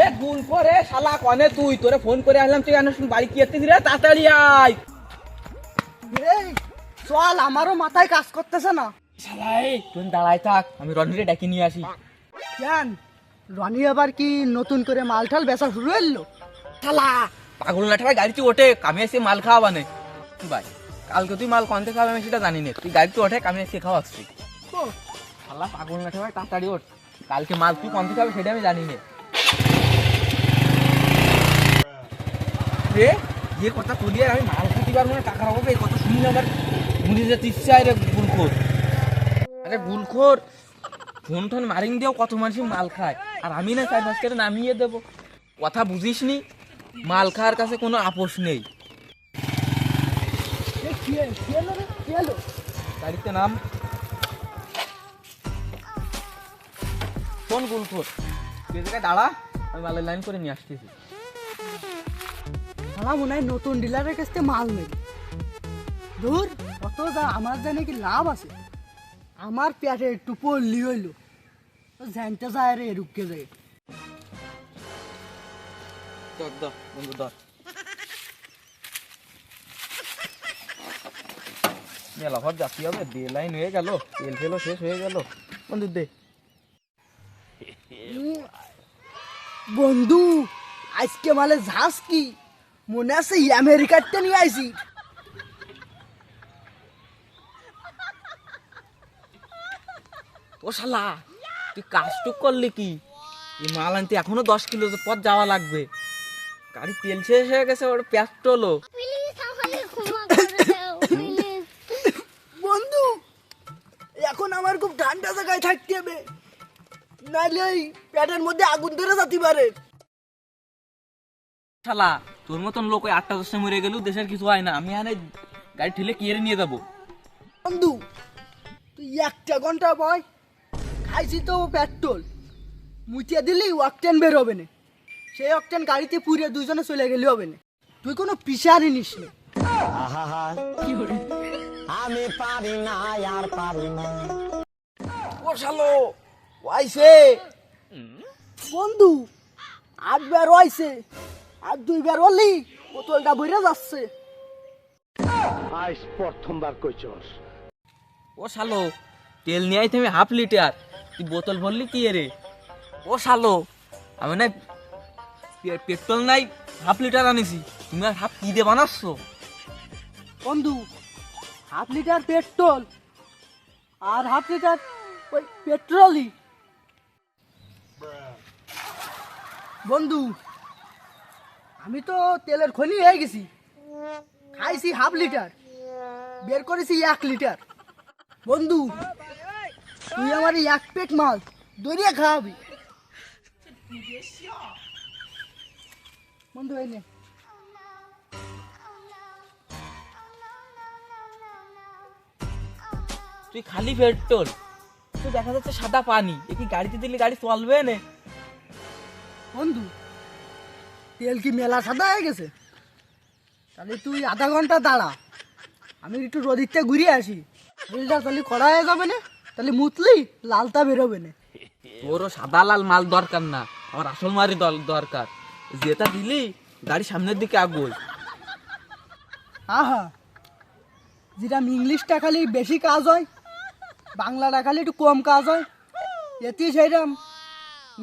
এ গুল করে শালা কনে তুই? তোরে ফোন করে আসলাম তুই কেন বাড়ি কি রে তাড়াতাড়ি আয়। চল আমারও মাথায় কাজ করতেছে না। তুই দাঁড়াই থাক আমি রনিরে ডেকে নিয়ে আসি। কেন? রনি আবার কি নতুন করে মাল ঠাল বেচা শুরু হলো শালা পাগল না গাড়িতে ওঠে কামে এসে মাল খাওয়া বানে। ভাই কালকে তুই মাল কনতে খাওয়াবে আমি সেটা জানি না। তুই গাড়িতে ওঠে কামে এসে খাওয়াচ্ছি শালা পাগল না ঠাই তাড়াতাড়ি ওঠ। কালকে মাল তুই কনতে খাবে সেটা আমি জানি না। রে যে কথা তুলি আর আমি মাল খাতে পারব না টাকার অভাবে এই কথা শুনি আমার? মুড়ি যেতে ইচ্ছে রে গুলখোর আরে গুলখোর ফোন টোন মারিং দিয়েও কত মানুষ মাল খায়? আর আমি না চার পাঁচ করে নামিয়ে দেবো। কথা বুঝিস নি মাল খাওয়ার কাছে কোনো আপোষ নেই? গাড়িতে নাম। ফোন গুলখোর তুই জায়গায় দাঁড়া আমি মালের লাইন করে নিয়ে আসতেছি। শালা মনে হয় নতুন ডিলারের কাছ থেকে মাল নেবে। দূর কত যা আমার জানে কি লাভ আছে? আমার পেটে একটু পড়লি হইল। জানতে যায় রে রুকে যায়। ধর ধর বন্ধু ধর। মেলা ঘর যাচ্ছি হবে দে লাইন হয়ে গেল তেল ফেলো শেষ হয়ে গেল। বন্ধু দে। বন্ধু আজকে মালে ঝাঁস কি? মনে আছে আমেরিকাতে নিয়ে আইছি। ও শালা তুই কাজটুক করলি কি? এই মাল আনতে এখনও দশ কিলো পথ যাওয়া লাগবে। গাড়ি তেল শেষ হয়ে গেছে ওর পেট্রোলও প্লিজ আমাকে ক্ষমা করে দাও প্লিজ বন্ধু এখন আমার খুব ঠান্ডা জায়গায় থাকতে হবে। নাহলে এই পেটের মধ্যে আগুন ধরে যেতে পারে। শালা তোর মতন লোক ওই আটটা দশটা মরে গেলেও দেশের কিছু হয় না। আমি এখানে গাড়ি ঠেলে কিয়ে নিয়ে যাব? বন্ধু তুই একটা ঘণ্টা বয় খাইছি তো পেট্রোল। মুচিয়ে দিলি অকটেন বের হবে না। সেই অকটেন গাড়িতে পুড়ে দুজনে চলে গেলে হবে না। তুই কোনো পিসারি নিস না। আমি পারি না আর পারি না। ও শালো ওয়াইসে বন্ধু আটবার হয়েছে আর দুইবার হলি বোতলটা ভরে যাচ্ছে। আজ প্রথমবার কইছস। ও শালো তেল নিয়ে আইতে আমি হাফ লিটার। তুই বোতল ভরলি কি রে ও শালো আমি না পেট্রোল নাই হাফ লিটার আনিছি। তুমি আর হাফ কি দিয়ে বানাচ্ছ? বন্ধু হাফ লিটার পেট্রোল আর হাফ লিটার ওই পেট্রোলই। বন্ধু আমি তো তেলের খনি হয়ে গেছি। খাইছি হাফ লিটার বের করেছি এক লিটার বন্ধু তুই আমার এক পেট মাল দরিয়া খাওয়াবি। বন্ধু নে। তুই খালি পেট্রোল তুই দেখা যাচ্ছে সাদা পানি। এ কি গাড়িতে দিলে গাড়ি চলবে না? বন্ধু তেল কি মেলা সাদা হয়ে গেছে? তাহলে তুই আধা ঘণ্টা দাঁড়া। আমি একটু রোদিতে ঘুরে আসি। তেলটা তাহলে কড়া হয়ে যাবে না? তাহলে মুতলি লালটা বেরোবে না। তোরও সাদা লাল মাল দরকার না আমার আসল মারি দরকার। যেটা দিলি গাড়ি সামনের দিকে আগুই আহা যেটা ইংলিশটা খালি বেশি কাজ হয় বাংলাটা খালি একটু কম কাজ হয় এতে সেইরাম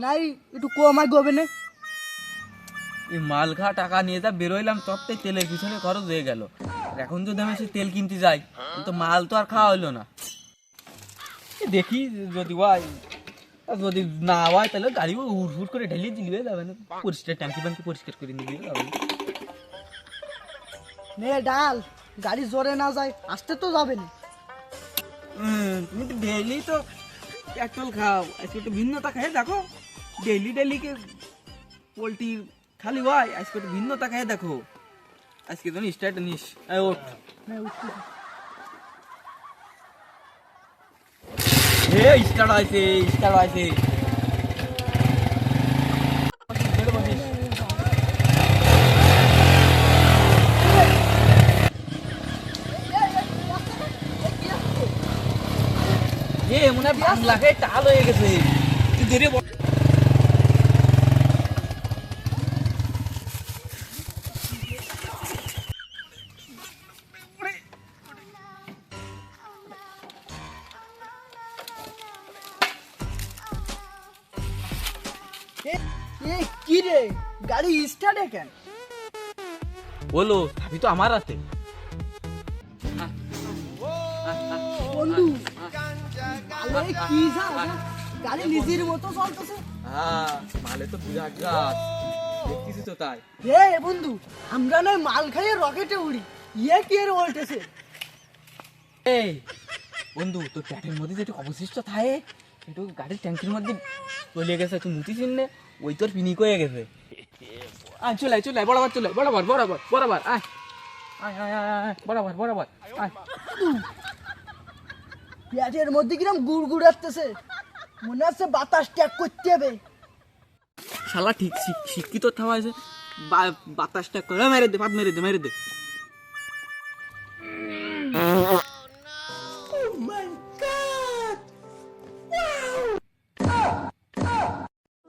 নাই একটু কম আর গবে না এই টাকা নিয়ে যা বেরোইলাম তত্ত্বে তেলের পিছনে খরচ হয়ে গেল। এখন যদি আমি সে তেল কিনতে যাই তো মাল তো আর খাওয়া হইল না। দেখি যদি হয় যদি না হয় তাহলে গাড়ি উড় ফুট করে ঢেলে দিলে যাবে না। পরিষ্কার ট্যাঙ্কি ব্যাঙ্কি পরিষ্কার করে নিয়ে যাবে নে। ডাল গাড়ি জোরে না যায় আসতে তো যাবে না। তুমি তো ডেইলি তো পেট্রোল খাও একটু ভিন্নতা খাই দেখো। ডেইলি ডেইলি কে পোলট্রি খালি হয় আজকে একটু ভিন্নতা খাই দেখো। আজকে তুমি স্টার্ট নিস। ওঠ। এ, স্টার্ট হয়েছে, স্টার্ট এ, মনে হয় টাল হয়ে গেছে। তুই কি রে? গাড়ি স্টার্টে কেন? বলো আমি তো আমার হাতে। বন্ধু আরে কি যা গাড়ি নিজের মতো চলতেছে। হ্যাঁ মালে তো বিরাট গাছ। দেখতেছি তো তাই। রে বন্ধু আমরা নয় মাল খাইয়ে রকেটে উড়ি। ইয়ে কি এর উল্টেছে? এই বন্ধু তোর প্যাটের মধ্যে যেটা অবশিষ্ট থাকে একটু গাড়ির ট্যাঙ্কির মধ্যে চলে গেছে তুই মুতিছিস নে ওই তোর পিনিক হয়ে গেছে। আয় চলে আয় চলে আয় বরাবর চলে বরাবর বরাবর বরাবর আয়। আয় আয় আয় আয়, আয় বরাবর বরাবর আয়। পেটের মধ্যে কিরম গুড় আসতেছে? মনে হচ্ছে বাতাস ট্যাগ করতে হবে। শালা ঠিক শিক- শিক্ষিত থাওয়া আছে বাতাসটা করে মেরে দে পাত মেরে দে মেরে দে।